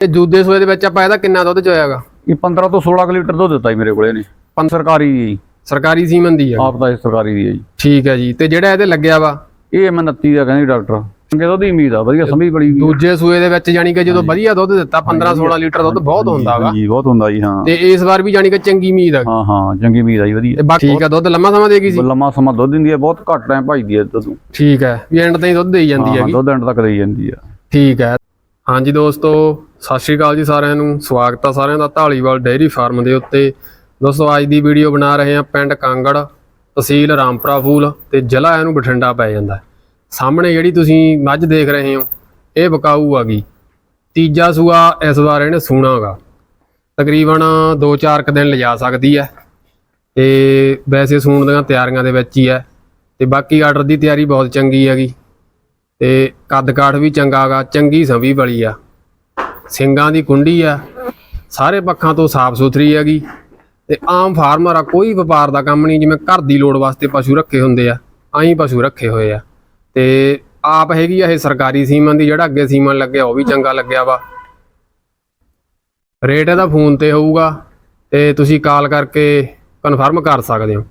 ਤੇ ਜੂਦੇ ਸੂਏ ਦੇ ਵਿੱਚ ਆਪਾਂ ਇਹਦਾ ਕਿੰਨਾ ਦੁੱਧ ਚੋਇਆਗਾ? ਇਹ 15 ਤੋਂ 16 ਕੁ ਲੀਟਰ ਦੁੱਧ ਦਿੱਤਾ ਜੀ ਮੇਰੇ ਕੋਲੇ ਨੇ ਪੰਜ ਸਰਕਾਰੀ ਜੀ। ਸਰਕਾਰੀ ਸੀਮਨ ਦੀ ਆ। ਆਪ ਦਾ ਇਹ ਸਰਕਾਰੀ ਦੀ ਹੈ ਜੀ। ਠੀਕ ਹੈ ਜੀ। ਤੇ ਜਿਹੜਾ ਇਹਦੇ ਲੱਗਿਆ ਵਾ? ਇਹ ਮੈਂ 29 ਦਾ ਕਹਿੰਦੀ ਡਾਕਟਰ। ਚੰਗੇ ਦੁੱਧ ਦੀ ਉਮੀਦ ਆ ਵਧੀਆ ਸਮਝ ਬੜੀ ਵੀ ਦੂਜੇ ਸੂਏ ਦੇ ਵਿੱਚ ਜਾਨੀ ਕਿ ਜਦੋਂ ਵਧੀਆ ਦੁੱਧ ਦਿੱਤਾ 15 16 ਲੀਟਰ ਦੁੱਧ ਬਹੁਤ ਹੁੰਦਾ ਵਾ। ਜੀ ਬਹੁਤ ਹੁੰਦਾ ਜੀ ਹਾਂ। ਤੇ ਇਸ ਵਾਰ ਵੀ ਜਾਨੀ ਕਿ ਚੰਗੀ ਉਮੀਦ ਆ। ਹਾਂ ਹਾਂ ਚੰਗੀ ਉਮੀਦ ਆ ਜੀ ਤੇ ਵਧੀਆ ਬਾਕੀ ਠੀਕ ਆ ਦੁੱਧ ਲੰਮਾ ਸਮਾਂ ਦੇਗੀ ਸੀ? ਲੰਮਾ ਸਮਾਂ ਦੁੱਧ ਦਿੰਦੀ ਹੈ ਬਹੁਤ ਘੱਟ ਟਾਈਮ ਭਜਦੀ ਹੈ ਦੁੱਧ ਨੂੰ। ਠੀਕ ਹੈ ਵੀ ਐਂਡ ਤਾਈਂ ਦੁੱਧ ਦੇਈ ਜਾਂਦੀ ਹਾਂ ਹੈਗੀ। ਦੁੱਧ ਐਂਡ ਤੱਕ ਦੇਈ ਜਾਂਦੀ ਆ। ਠੀਕ ਹੈ ਹਾਂਜੀ ਦੋਸਤੋ, ਸਤਿ ਸ਼੍ਰੀ ਅਕਾਲ ਜੀ ਸਾਰਿਆਂ ਨੂੰ। ਸਵਾਗਤ ਆ ਸਾਰਿਆਂ ਦਾ ਢਾਲੀਵਾਲ ਡੇਅਰੀ ਫਾਰਮ ਦੇ ਉੱਤੇ। ਦੋਸਤੋ, ਅੱਜ ਦੀ ਵੀਡੀਓ ਬਣਾ ਰਹੇ ਹਾਂ ਪਿੰਡ ਕਾਂਗੜ, ਤਹਿਸੀਲ ਰਾਮਪੁਰਾ ਫੂਲ ਤੇ ਜ਼ਿਲ੍ਹਾ ਇਹਨੂੰ ਬਠਿੰਡਾ ਪੈ ਜਾਂਦਾ ਸਾਹਮਣੇ ਜਿਹੜੀ ਤੁਸੀਂ ਮੱਝ ਦੇਖ ਰਹੇ ਹੋ, ਇਹ ਬਕਾਊ ਆ ਗਈ। ਤੀਜਾ ਸੂਆ ਇਸ ਵਾਰ ਇਹਨੇ ਸੂਣਾਗਾ ਤਕਰੀਬਨ 2-4 ਕ ਦਿਨ ਲਿਜਾ ਸਕਦੀ ਹੈ ਤੇ ਵੈਸੇ ਸੂਣ ਦੀਆਂ ਤਿਆਰੀਆਂ ਦੇ ਵਿੱਚ ਹੀ ਹੈ ਤੇ ਬਾਕੀ ਆਰਡਰ ਦੀ ਤਿਆਰੀ ਬਹੁਤ ਚੰਗੀ ਹੈਗੀ। ਤੇ ਕੱਦ ਕਾਠ ਵੀ ਚੰਗਾ ਗਾ, ਚੰਗੀ ਸੰਭੀ ਵਾਲੀ ਆ। ਸਿੰਗਾਂ ਦੀ ਕੁੰਡੀ ਆ। ਸਾਰੇ ਪੱਖਾਂ ਤੋਂ ਸਾਫ਼ ਸੁਥਰੀ ਹੈਗੀ। ਤੇ ਆਮ ਫਾਰਮਰ ਆ, ਕੋਈ ਵਪਾਰ ਦਾ ਕੰਮ ਨਹੀਂ, ਜਿਵੇਂ ਘਰ ਦੀ ਲੋੜ ਵਾਸਤੇ ਪਸ਼ੂ ਰੱਖੇ ਹੁੰਦੇ ਆ ਆਹੀਂ ਪਸ਼ੂ ਰੱਖੇ ਹੋਏ ਆ। ਤੇ ਆਪ ਹੈਗੀ ਆ ਇਹ ਸਰਕਾਰੀ ਸੀਮਨ ਦੀ, ਜਿਹੜਾ ਅੱਗੇ ਸੀਮਨ ਲੱਗਿਆ, ਉਹ ਵੀ ਚੰਗਾ ਲੱਗਿਆ ਵਾ। ਰੇਟ ਇਹਦਾ ਫੋਨ ਤੇ ਹੋਊਗਾ, ਤੇ ਤੁਸੀਂ ਕਾਲ ਕਰਕੇ ਕਨਫਰਮ ਕਰ ਸਕਦੇ ਹੋ।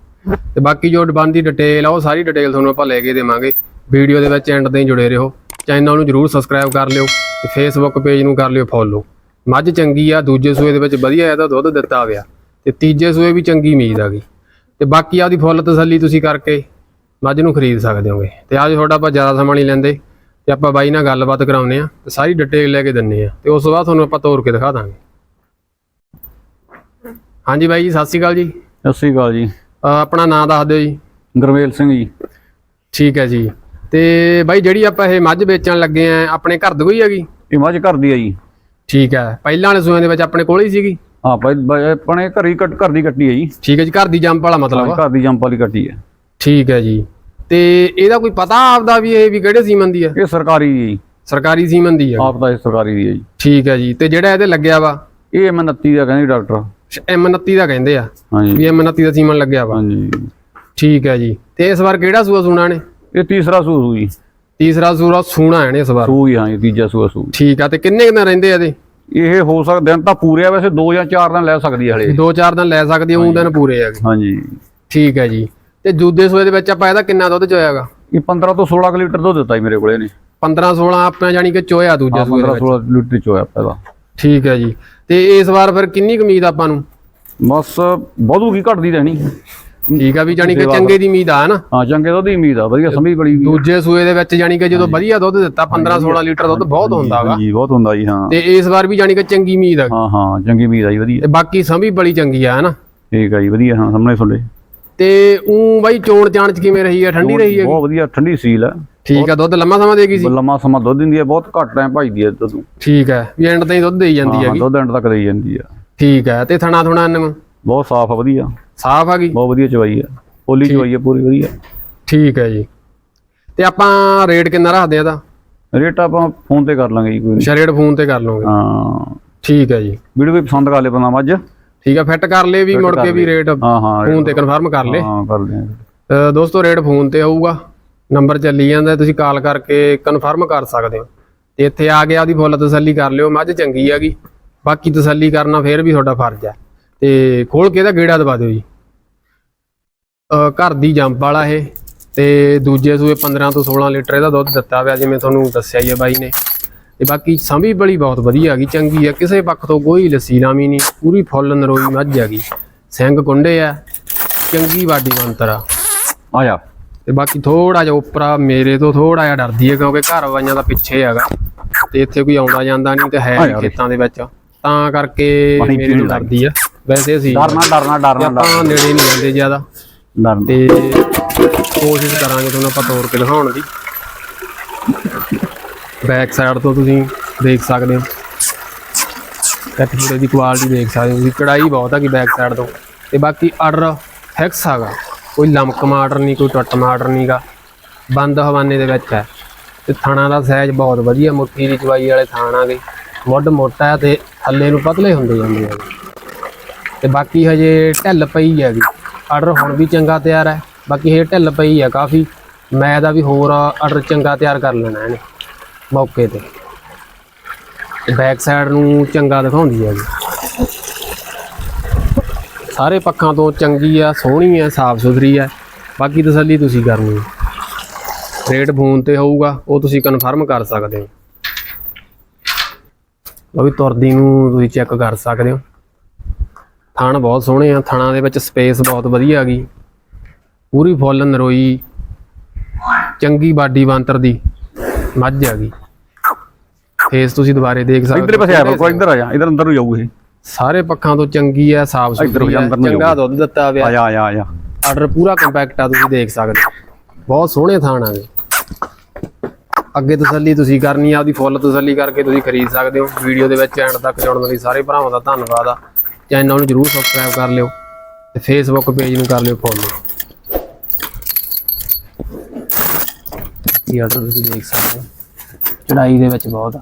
ਤੇ ਬਾਕੀ ਜੋ ਡਿਮਾਂਡ ਦੀ ਡਿਟੇਲ ਆ, ਉਹ ਸਾਰੀ ਡਿਟੇਲ ਤੁਹਾਨੂੰ ਆਪਾਂ ਲੈ ਕੇ ਦੇਵਾਂਗੇ। ਵੀਡੀਓ ਦੇ ਵਿੱਚ ਐਂਡ ਤਾਈਂ ਜੁੜੇ ਰਹੋ। ਚੈਨਲ ਨੂੰ ਜਰੂਰ ਸਬਸਕ੍ਰਾਈਬ ਕਰ ਲਿਓ ਤੇ ਫੇਸਬੁੱਕ ਪੇਜ ਨੂੰ ਕਰ ਲਿਓ ਫੋਲੋ ਮੱਝ ਚੰਗੀ ਆ ਦੂਜੇ ਸੂਏ ਦੇ ਵਿੱਚ ਵਧੀਆ ਇਹਦਾ ਦੁੱਧ ਦਿੱਤਾ ਹੋਇਆ। ਤੇ ਤੀਜੇ ਸੂਏ ਵੀ ਚੰਗੀ ਉਮੀਦ ਆ ਗਈ। ਤੇ ਬਾਕੀ ਆਪਦੀ ਫੁੱਲ ਤਸੱਲੀ ਤੁਸੀਂ ਕਰਕੇ ਮੱਝ ਨੂੰ ਖਰੀਦ ਸਕਦੇ ਹੋਗੇ। ਤੇ ਅੱਜ ਤੁਹਾਡਾ ਆਪਾਂ ਜ਼ਿਆਦਾ ਸਮਾਂ ਨਹੀਂ ਲੈਂਦੇ ਤੇ ਆਪਾਂ ਬਾਈ ਨਾਲ ਗੱਲਬਾਤ ਕਰਾਉਂਦੇ ਆ ਤੇ ਸਾਰੀ ਡਿਟੇਲ ਲੈ ਕੇ ਦਿੰਨੇ ਆ ਤੇ ਉਸ ਤੋਂ ਬਾਅਦ ਤੁਹਾਨੂੰ ਆਪਾਂ ਤੋਰ ਕੇ ਦਿਖਾ ਦਾਂਗੇ। ਹਾਂਜੀ ਬਾਈ ਜੀ ਸਤਿ ਸ਼੍ਰੀ ਅਕਾਲ ਜੀ। ਸਤਿ ਸ੍ਰੀ ਅਕਾਲ ਜੀ। ਆਪਣਾ ਨਾਮ ਦੱਸ ਦਿਓ ਜੀ। ਗੁਰਮੇਲ ਸਿੰਘ ਜੀ। ਠੀਕ ਹੈ ਜੀ। ਤੇ ਬਾਈ ਜਿਹੜੀ ਆਪਾਂ ਇਹ ਮੱਝ ਵੇਚਣ ਲੱਗੇ ਆ ਆਪਣੇ ਘਰ ਦੀ ਕੋਈ ਹੈਗੀ? ਇਹ ਮੱਝ ਘਰ ਦੀ ਆ ਜੀ। ਠੀਕ ਹੈ ਪਹਿਲਾਂ ਵਾਲੇ ਸੂਆਂ ਦੇ ਵਿੱਚ ਆਪਣੇ ਕੋਲ ਹੀ ਸੀਗੀ? ਹਾਂ ਬ- ਆਪਣੇ ਘਰ ਹੀ ਕੱਟ ਘਰ ਦੀ ਕੱਟੀ ਹੈ ਜੀ। ਠੀਕ ਹੈ ਜੀ ਘਰ ਦੀ ਜੰਪ ਵਾਲਾ ਮਤਲਬ ਘਰ ਦੀ ਜੰਪ ਵਾਲੀ ਕੱਟੀ ਹੈ ਠੀਕ ਹੈ ਜੀ। ਤੇ ਇਹਦਾ ਕੋਈ ਪਤਾ ਆਪਦਾ ਵੀ ਇਹ ਵੀ ਕਿਹੜੇ ਸੀਮਨ ਦੀ ਆ? ਇਹ ਸਰਕਾਰੀ ਹੈ ਜੀ। ਸਰਕਾਰੀ ਸੀਮਨ ਦੀ ਆ। ਆਪ ਦਾ ਇਹ ਸਰਕਾਰੀ ਦੀ ਹੈ ਜੀ। ਠੀਕ ਹੈ ਜੀ। ਤੇ ਜਿਹੜਾ ਇਹਦੇ ਲੱਗਿਆ ਵਾ? ਇਹ ਮੈਂ 29 ਦਾ ਕਹਿੰਦੀ ਡਾਕਟਰ। M29 ਦਾ ਕਹਿੰਦੇ ਆ। ਵੀ M29 ਦਾ ਸੀਮਨ ਲੱਗਿਆ ਵਾ। ਹਾਂਜੀ। ਠੀਕ ਹੈ ਜੀ। ਤੇ ਇਸ ਵਾਰ ਕਿਹੜਾ ਸੂਆ ਸੂਣਾ ਨੇ? ਇਹ ਤੀਸਰਾ ਸੂ ਸੂ ਜੀ। ਤੀਸਰਾ ਸੂਆ ਸੂਣਾ ਹੈ ਨੇ ਇਸ ਵਾਰ। ਸੂ ਹੀ ਹਾਂ ਜੀ ਤੀਜਾ ਸੂ ਸੂ। ਠੀਕ ਆ ਤੇ ਕਿੰਨੇ ਕੁ ਦਿਨ ਰਹਿੰਦੇ ਆ ਇਹਦੇ? ਇਹ ਹੋ ਸਕਦਾ ਦਿਨ ਤਾਂ ਪੂਰੇ ਆ ਵੈਸੇ 2 ਜਾਂ 4 ਦਿਨ ਲੈ ਸਕਦੀ ਹੈ ਹਲੇ। ਦੋ ਚਾਰ ਦਿਨ ਲੈ ਸਕਦੇ ਉਹ ਦਿਨ ਪੂਰੇ ਹੈਗੇ ਹਾਂਜੀ ਠੀਕ ਹੈ ਜੀ। ਤੇ ਜੂਦੇ ਸੂਏ ਦੇ ਵਿੱਚ ਆਪਾਂ ਇਹਦਾ ਕਿੰਨਾ ਦੁੱਧ ਚੋਇਆਗਾ? ਇਹ 15 ਤੋਂ 16 ਕੁ ਲੀਟਰ ਦੁੱਧ ਦਿੱਤਾ ਜੀ ਮੇਰੇ ਕੋਲੇ ਨੇ 15 16 ਆਪਾਂ ਜਾਨੀ ਕਿ ਚੋਇਆ ਦੂਜੇ ਸੂਏ ਦੇ 15 ਵਿੱਚ। 16 ਲੀਟਰ ਚ ਹੋਇਆ ਪਹਿਲਾਂ ਠੀਕ ਹੈ ਜੀ। ਤੇ ਇਸ ਵਾਰ ਫਿਰ ਕਿੰਨੀ ਕੁ ਉਮੀਦ ਆਪਾਂ ਨੂੰ? ਬਸ ਵਧੂਗੀ ਘਟਦੀ ਰਹਿਣੀ। ਠੀਕ ਆ ਵੀ ਜਾਨੀ ਕਿ ਚੰਗੇ ਦੀ ਉਮੀਦ ਆ ਨਾ? ਹਾਂ ਚੰਗੇ ਦੁੱਧ ਦੀ ਉਮੀਦ ਆ ਵਧੀਆ ਸਮਝ ਬੜੀ ਵੀ ਦੂਜੇ ਸੂਏ ਦੇ ਵਿੱਚ ਜਾਨੀ ਕਿ ਜਦੋਂ ਵਧੀਆ ਦੁੱਧ ਦਿੱਤਾ 15 16 ਲੀਟਰ ਦੁੱਧ ਬਹੁਤ ਹੁੰਦਾ ਵਾ। ਜੀ ਬਹੁਤ ਹੁੰਦਾ ਜੀ ਹਾਂ। ਤੇ ਇਸ ਵਾਰ ਵੀ ਜਾਨੀ ਕਿ ਚੰਗੀ ਉਮੀਦ ਆ। ਹਾਂ ਹਾਂ ਚੰਗੀ ਉਮੀਦ ਆ ਜੀ ਵਧੀਆ। ਤੇ ਬਾਕੀ ਸੰਭੀ ਬੜੀ ਚੰਗੀ ਆ ਹਨਾ ਠੀਕ ਆ ਜੀ ਵਧੀਆ ਹਾਂ ਸਾਹਮਣੇ ਤੁਹਾਡੇ ਤੇ ਉਹ ਬਾਈ ਚੋਣ ਚਾਣ ਚ ਕਿਵੇਂ ਰਹੀ ਹੈ ਠੰਡੀ ਰਹੀ ਹੈ ਬਹੁਤ ਵਧੀਆ ਠੰਡੀ ਸੀਲ ਆ। ਠੀਕ ਆ ਦੁੱਧ ਲੰਮਾ ਸਮਾਂ ਦੇਗੀ ਸੀ? ਲੰਮਾ ਸਮਾਂ ਦੁੱਧ ਦਿੰਦੀ ਹੈ ਬਹੁਤ ਘੱਟ ਟਾਈਮ ਭਜਦੀ ਹੈ ਦੁੱਧ। ਠੀਕ ਹੈ ਵੀ ਐਂਡ ਤਾਈਂ ਦੁੱਧ ਦੇਈ ਜਾਂਦੀ ਹਾਂ ਹੈਗੀ। ਦੁੱਧ ਐਂਡ ਤੱਕ ਦੇਈ ਜਾਂਦੀ ਆ। ਠੀਕ ਹੈ ਤੇ ਥਣਾ ਥੁਣਾ ਬਹੁਤ ਸਾਫ਼ ਆ ਵਧੀਆ। ਸਾਫ਼ ਹੈਗੀ ਬਹੁਤ ਵਧੀਆ ਚਵਾਈ ਆ। ਪੋਲੀ ਚਵਾਈ ਆ ਪੂਰੀ ਵਧੀਆ। ਠੀਕ ਹੈ ਜੀ। ਤੇ ਆਪਾਂ ਰੇਟ ਕਿੰਨਾ ਰੱਖਦੇ ਆ ਇਹਦਾ? ਰੇਟ ਆਪਾਂ ਫੋਨ ਤੇ ਕਰ ਲਾਂਗੇ ਜੀ ਕੋਈ। ਨੀ। ਸ਼ਰੇਟ ਫੋਨ ਤੇ ਕਰ ਲਓਗੇ। ਹਾਂ। ਠੀਕ ਹੈ ਜੀ। ਵੀਡੀਓ ਵੀ ਪਸੰਦ ਕਰ ਲੈ ਬੰਦਾ ਮੱਝ। ਠੀਕ ਹੈ ਫਿੱਟ ਕਰ ਲਏ ਵੀ ਮੁੜ ਕੇ ਵੀ ਰੇਟ ਫੋਨ ਤੇ ਕਨਫਰਮ ਕਰ ਲਏ। ਹਾਂ ਕਰ ਲਿਆ। ਦੋਸਤੋ ਰੇਟ ਫੋਨ ਤੇ ਆਊਗਾ। ਨੰਬਰ ਚੱਲੀ ਜਾਂਦਾ ਤੁਸੀਂ ਕਾਲ ਕਰਕੇ ਕਨਫਰਮ ਕਰ ਸਕਦੇ ਹੋ। ਤੇ ਇੱਥੇ ਆ ਕੇ ਆਪਦੀ ਫੁੱਲ ਤਸੱਲੀ ਕਰ ਲਿਓ ਮੱਝ ਚੰਗੀ ਹੈਗੀ। ਬਾਕੀ ਤਸੱਲੀ ਕਰਨਾ ਫੇਰ ਵੀ ਤੁਹਾਡਾ ਫਰਜ਼ ਹੈ। ਤੇ ਖੋਲ ਕੇ ਇਹਦਾ ਗੇੜਾ ਦਵਾ ਦਿਓ ਜੀ। ਘਰ ਦੀ ਜੰਪ ਵਾਲਾ ਇਹ ਤੇ ਦੂਜੇ ਸੂਏ 15 ਤੋਂ 16 ਲੀਟਰ ਇਹਦਾ ਦੁੱਧ ਦਿੱਤਾ ਹੋਇਆ ਜਿਵੇਂ ਤੁਹਾਨੂੰ ਦੱਸਿਆ ਹੀ ਹੈ ਬਾਈ ਨੇ। ਤੇ ਬਾਕੀ ਸੰਭੀ ਬੜੀ ਬਹੁਤ ਵਧੀਆ ਹੈਗੀ ਚੰਗੀ ਹੈ ਕਿਸੇ ਪੱਖ ਤੋਂ ਕੋਈ ਲੱਸੀ ਲਾਮੀ ਨਹੀਂ ਪੂਰੀ ਫੁੱਲ ਨਰੋਈ ਮੱਝ ਹੈਗੀ। ਸਿੰਘ ਕੁੰਡੇ ਆ ਚੰਗੀ ਵਾਡੀ ਬੰਤਰ ਆ। ਆ ਜਾ। ਤੇ ਬਾਕੀ ਥੋੜਾ ਜਿਹਾ ਉਪਰਾ ਮੇਰੇ ਤੋਂ ਥੋੜਾ ਜਿਹਾ ਡਰਦੀ ਹੈ ਕਿਉਂਕਿ ਘਰ ਵਾਈਆਂ ਦਾ ਪਿੱਛੇ ਹੈਗਾ। ਤੇ ਇੱਥੇ ਕੋਈ ਆਉਂਦਾ ਜਾਂਦਾ ਨਹੀਂ ਤੇ ਹੈ ਆ। ਖੇਤਾਂ ਦੇ ਵਿੱਚ। ਤਾਂ ਕਰਕੇ ਮੇਰੇ ਤੋਂ ਡਰਦੀ ਆ ਵੈਸੇ ਅਸੀਂ ਡਰਨਾ ਡਰਨਾ ਡਰਨਾ ਆਪਾਂ ਨੇੜੇ ਨਹੀਂ ਜਾਂਦੇ ਜ਼ਿਆਦਾ। ਡਰਨਾ ਤੇ ਕੋਸ਼ਿਸ਼ ਕਰਾਂਗੇ ਤੁਹਾਨੂੰ ਆਪਾਂ ਤੋੜ ਕੇ ਦਿਖਾਉਣ ਦੀ। ਬੈਕ ਸਾਈਡ ਤੋਂ ਤੁਸੀਂ ਦੇਖ ਸਕਦੇ ਹੋ। ਕੱਟਪੂਰੇ ਦੀ ਕੁਆਲਿਟੀ ਦੇਖ ਸਕਦੇ ਹੋ ਤੁਸੀਂ। ਕੜਾਈ ਬਹੁਤ ਆ ਕਿ ਬੈਕ ਸਾਈਡ ਤੋਂ। ਤੇ ਬਾਕੀ ਆਰਡਰ ਫਿਕਸ ਹੈਗਾ। ਕੋਈ ਲਮਕ ਮਾਰਡਰ ਨਹੀਂ, ਕੋਈ ਟੁੱਟ ਮਾਰਡਰ ਨਹੀਂਗਾ ਬੰਦ ਹਵਾਨੇ ਦੇ ਵਿੱਚ ਹੈ। ਤੇ ਥਾਣਾ ਦਾ ਸਾਈਜ਼ ਬਹੁਤ ਵਧੀਆ। ਮੁੱਠੀ ਦੀ ਚਵਾਈ ਵਾਲੇ ਥਾਣ ਆ ਗਏ। ਵੱਡ ਮੋਟਾ ਹੈ ਤੇ ਥੱਲੇ ਨੂੰ ਪਤਲੇ ਹੁੰਦੇ ਜਾਂਦੇ ਆ। ਤੇ ਬਾਕੀ ਹਜੇ ਢਿੱਲ ਪਈ ਹੈਗੀ। ਆਰਡਰ ਹੁਣ ਵੀ ਚੰਗਾ ਤਿਆਰ ਹੈ। ਬਾਕੀ ਇਹ ਢਿੱਲ ਪਈ ਹੈ ਕਾਫੀ। ਮੈਂ ਦਾ ਵੀ ਹੋਰ ਆਰਡਰ ਚੰਗਾ ਤਿਆਰ ਕਰ ਲੈਣਾ ਇਹਨੇ, ਮੌਕੇ ਤੇ। ਬੈਕ ਸਾਈਡ ਨੂੰ ਚੰਗਾ ਦਿਖਾਉਂਦੀ ਹੈ ਜੀ। ਸਾਰੇ ਪੱਖਾਂ ਤੋਂ ਚੰਗੀ ਆ, ਸੋਹਣੀ ਆ ਸਾਫ਼ ਸੁਥਰੀ ਆ। ਬਾਕੀ ਤਸੱਲੀ ਤੁਸੀਂ ਕਰਨੀ ਹੈ ਰੇਟ ਫੋਨ ਤੇ ਹੋਊਗਾ, ਉਹ ਤੁਸੀਂ ਕਨਫਰਮ ਕਰ ਸਕਦੇ ਹੋ। ਉਹ ਵੀ ਤੁਰਦੀ ਨੂੰ ਤੁਸੀਂ ਚੈੱਕ ਕਰ ਸਕਦੇ ਹੋ। ਥਣ ਬਹੁਤ ਸੋਹਣੇ ਆ ਥਣਾਂ ਦੇ ਵਿੱਚ ਸਪੇਸ ਬਹੁਤ ਵਧੀਆ ਗਈ ਪੂਰੀ ਫੁੱਲ ਨਰੋਈ ਚੰਗੀ ਬਾਡੀ ਬਾਂਤਰ ਦੀ ਮੱਝ ਆ ਗਈ ਫੇਸ ਤੁਸੀਂ ਦੁਬਾਰੇ ਦੇਖ ਸਕਦੇ ਇੱਧਰ ਪਾਸੇ ਆ ਕੋਈ ਇੱਧਰ ਆ ਜਾ ਇੱਧਰ ਅੰਦਰ ਨੂੰ ਜਾਊ ਇਹ। ਸਾਰੇ ਪੱਖਾਂ ਤੋਂ ਚੰਗੀ ਆ ਸਾਫ਼ ਸੁਥਰੀ ਆ ਚੰਗਾ ਦੁੱਧ ਦਿੱਤਾ ਆ ਹੋਇਆ ਆ ਜਾ ਆ ਜਾ। ਆਰਡਰ ਪੂਰਾ ਕੰਪੈਕਟ ਆ ਤੁਸੀਂ ਦੇਖ ਸਕਦੇ ਹੋ। ਬਹੁਤ ਸੋਹਣੇ ਥਾਣ ਆ ਗਏ ਅੱਗੇ ਤਸੱਲੀ ਤੁਸੀਂ ਕਰਨੀ ਆ ਆਪਦੀ ਫੁੱਲ ਤਸੱਲੀ ਕਰਕੇ ਤੁਸੀਂ ਖਰੀਦ ਸਕਦੇ ਹੋ। ਵੀਡੀਓ ਦੇ ਵਿੱਚ ਐਂਡ ਤੱਕ ਜੁੜਨ ਲਈ ਸਾਰੇ ਭਰਾਵਾਂ ਦਾ ਧੰਨਵਾਦ ਆ। ਚੈਨਲ ਨੂੰ ਜਰੂਰ ਸਬਸਕ੍ਰਾਈਬ ਕਰ ਲਿਓ ਤੇ ਫੇਸਬੁੱਕ ਪੇਜ ਨੂੰ ਕਰ ਲਿਓ ਫੋਲੋ ਇਹ ਆਰਡਰ ਤੁਸੀਂ ਦੇਖ ਸਕਦੇ ਹੋ? ਚੜਾਈ ਦੇ ਵਿੱਚ ਬਹੁਤ ਆ।